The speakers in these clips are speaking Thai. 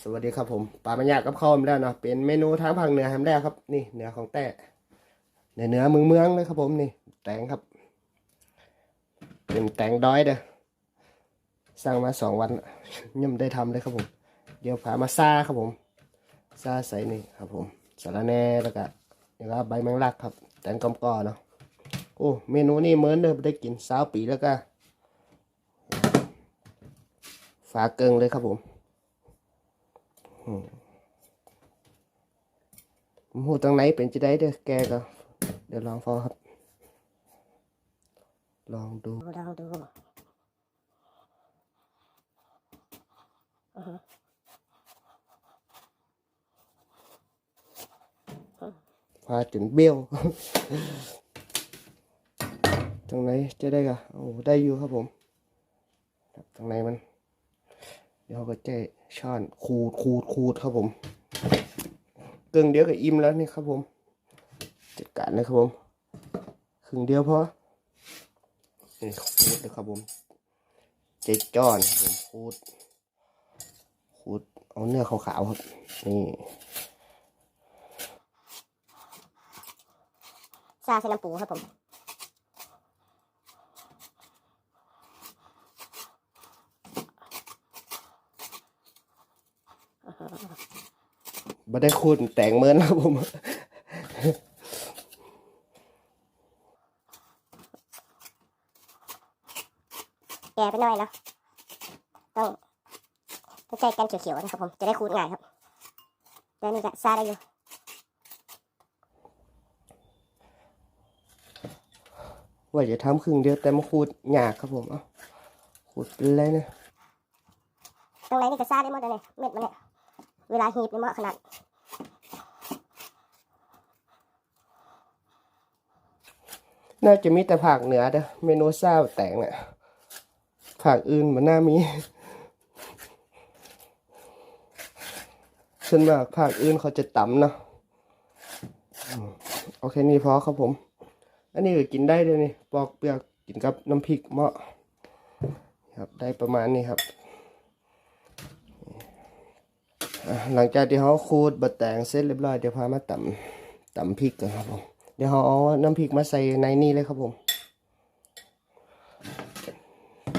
สวัสดีครับผมปลามันยากกับข้าวมาแล้วเนาะเป็นเมนูทางภาคเหนือทำได้ครับ นี่เหนือของแต่เนื้อเนื้อเมืองเมืองเลยครับผมนี่ แตงครับ เป็นแตงดอยเด้อสร้างมาสองวันยังได้ทำเลยครับผม เดี๋ยวพามาซาครับผมซาใส่นี่ครับผมสารแน่แล้วก็แล้วก็ใบแมงลักครับ แตงกำกอเนาะโอ้เมนูนี้เหมือนเดิมได้กินสาวปีแล้วก็ฝาเกิงเลยครับผม ผมหูตรงไหนเป็นจะได้เด้อแกก็เดี๋ยวลองฟอครับ ลองดูลองดูอือฮึพาจนเบี้ยว ตรงไหนจะได้กะโอ้ได้อยู่ครับผมครับตรงไหนมัน เดี๋ยวก็จะ ช้อนขูดขูดขูดครับผมเกึ่งเดียวก็อิ่มแล้วนี่ครับผม จัดการเลยครับผมครึ่งเดียวพอนี่ขูดเลยครับผมเจ็ดจ้อนผมขูดขูดเอาเนื้อขาวๆครับนี่ซาใส่น้ำปูครับผม บ่ได้คูดแต่งเหมือนครับผมแก่ไปหน่อยเนาะต้องต้องใจกันเขียวๆนะครับผม จะได้คูดง่ายครับแต่นี่ก็ซาได้อยู่ว่าจะทำครึ่งเดียวแต่มาคูดยากครับผม เอ้าคูดเป็นไรเนี่ยตรงไหนนี่ก็ซาได้หมดเลยเนี่ยเม็ดมันเนี่ย เวลาหีบนี่เหมาะขนาดน่าจะมีแต่ภาคเหนือเด้อเมนูซาแต่งเนี่ยภาคอื่นมันน่ามีส่วนมากภาคอื่นเขาจะต่ำเนาะโอเคนี่พอครับผม อันนี้ก็กินได้เลยนี่ปอกเปลือกกินกับน้ำพริกเหมาะครับได้ประมาณนี้ครับอะ หลังจากที่เขาขูดบะแตงเสร็จเรียบร้อยเดี๋ยวพามาตำตำพริกกันครับผมเดี๋ยวเขาเอาน้ำพริกมาใส่ในนี่เลยครับผม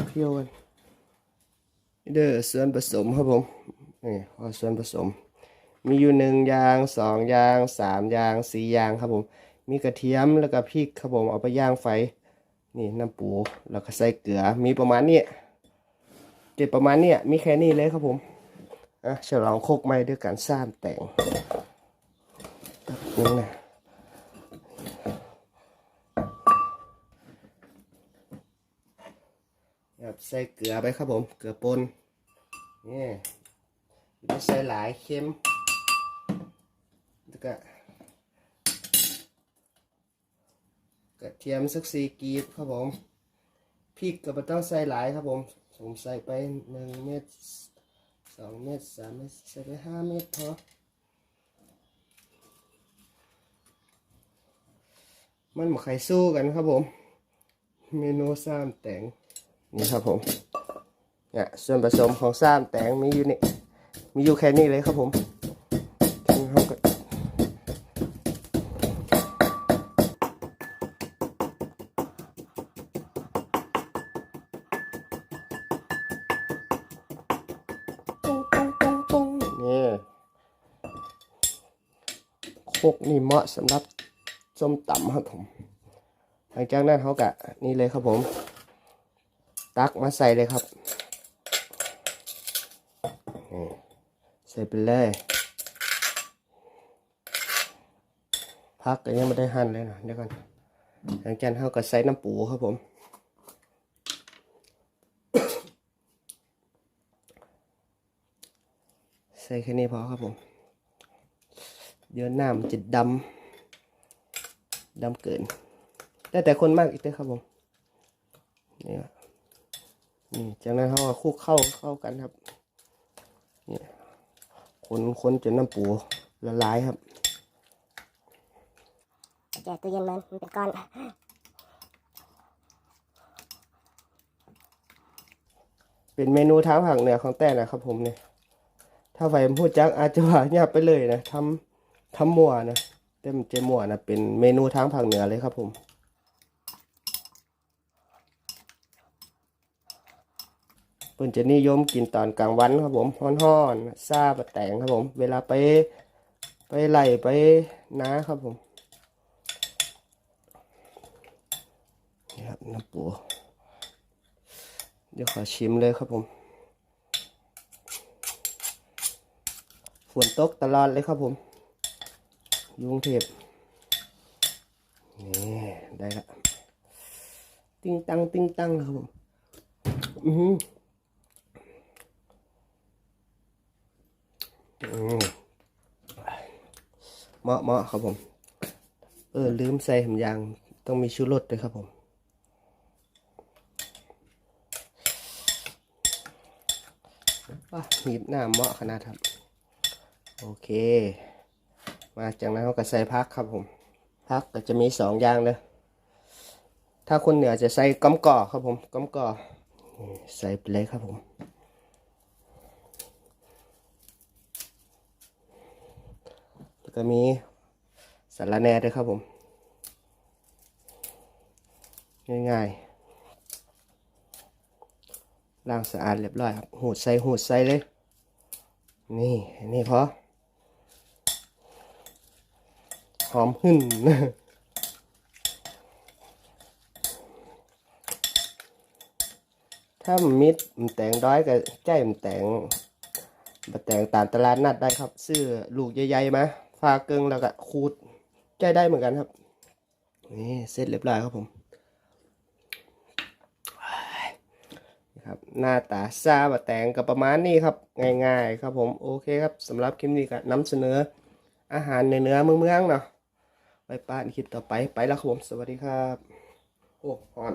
เคี่ยวกันเด้อส่วนผสมครับผมนี่ขอส่วนผสม มีอยู่หนึ่งยางสองยางสามยางสี่ยางครับผม มีกระเทียมแล้วก็พริกครับผมเอาไปย่างไฟนี่น้ำปูแล้วก็ใส่เกลือมีประมาณนี้เจ็ดประมาณนี้มีแค่นี้เลยครับผม อะฉลองโคกไม้ด้วยการสร้างแต่งแป๊บนึงนะครับใส่เกลือไปครับผม เกลือป่นนี่ไม่ใส่หลายเค็มแล้วก็กระเทียมสักสี่กีบครับผมพริกก็ไม่ต้องใส่หลายครับผมผมใส่ไปหนึ่งเม็ด สองเมตรสามเมตรสี่เมตรห้าเมตรพอมันมาใครสู้กันครับผม เมนูซ้ำแต่งนี่ครับผมเนี่ยส่วนผสมของซ้ำแตงมีอยู่นี่มีอยู่แค่นี้เลยครับผม โคกนี่เหมาะสำหรับส้มตำครับผม หลังจากนั้นเขากะนี่เลยครับผม ตักมาใส่เลยครับใส่ไปเลยพักก็ยังไม่ได้หั่นเลยนะเดี๋ยวก่อนหลังจากนั้นเขาก็ใส่น้ำปูครับผมใส่แค่นี้พอครับผม เดี๋ยวน้ำจะดำดำเกิน แต่แต่คนมากอีกเด้อครับผมนี่ครับนี่จากนั้นเขาก็คลุกเข้าเข้ากันครับนี่คนคนจนน้ำปูละลายครับแก่ตู้เย็นมันมันเป็นก้อนเป็นเมนูทางภาคเหนือของแต่นะครับผมเนี่ย ถ้าไฟมันพูดจักอาจจะว่าเงียบไปเลยนะทำ ทำมัวนะเต็มเจมัวนะเป็นเมนูทางภาคเหนือเลยครับผมเพิ่นจะนิยมกินตอนกลางวันครับผมฮ้อนๆซาบะแตงครับผม เวลาไปไปไล่ไปนาครับผมนี่ครับน้ำปูเดี๋ยวขอชิมเลยครับผมฝนตกตลอดเลยครับผม อยุงเทพนี่ได้ละติ้งตังติ้งตังครับผมอือหืออืมเหมาะเหมาะครับผม เออ ลืมใส่หำยาง ต้องมีชูรสด้วยครับผมว้าหีบหน้าเหมาะขนาดครับ โอเค มาจากนั้นเราก็ใส่พักครับผม พักก็จะมีสองอย่างเลยถ้าคนเหนือจะใส่ก้อมก่อครับผมก้อมก่อใส่ไปเลยครับผม แล้วก็มีสาระแน่ด้วยครับผม ง่ายๆล้างสะอาดเรียบร้อยครับหูดใส่หูดใส่เลย นี่นนี่พอห อมหึ่นถ้ามมิดมันแตงด้อยก็ใจมันแตงมาแต่งตามตลาดนัดได้ครับซื้อลูกใหญ่ๆมาฟาเกิงแล้วก็ขูดใจได้เหมือนกันครับนี่เสร็จเรียบร้อยครับผมครับหน้าตาซาบะแตงก็ประมาณนี้ครับ ง่ายๆ ครับผม โอเคครับสำหรับคลิปนี้ก็นำเสนออาหารในเนื้อเมืองๆเนาะ ไปป้านคลิปต่อไปไปแล้วครับผมสวัสดีครับ โอ้ฮอน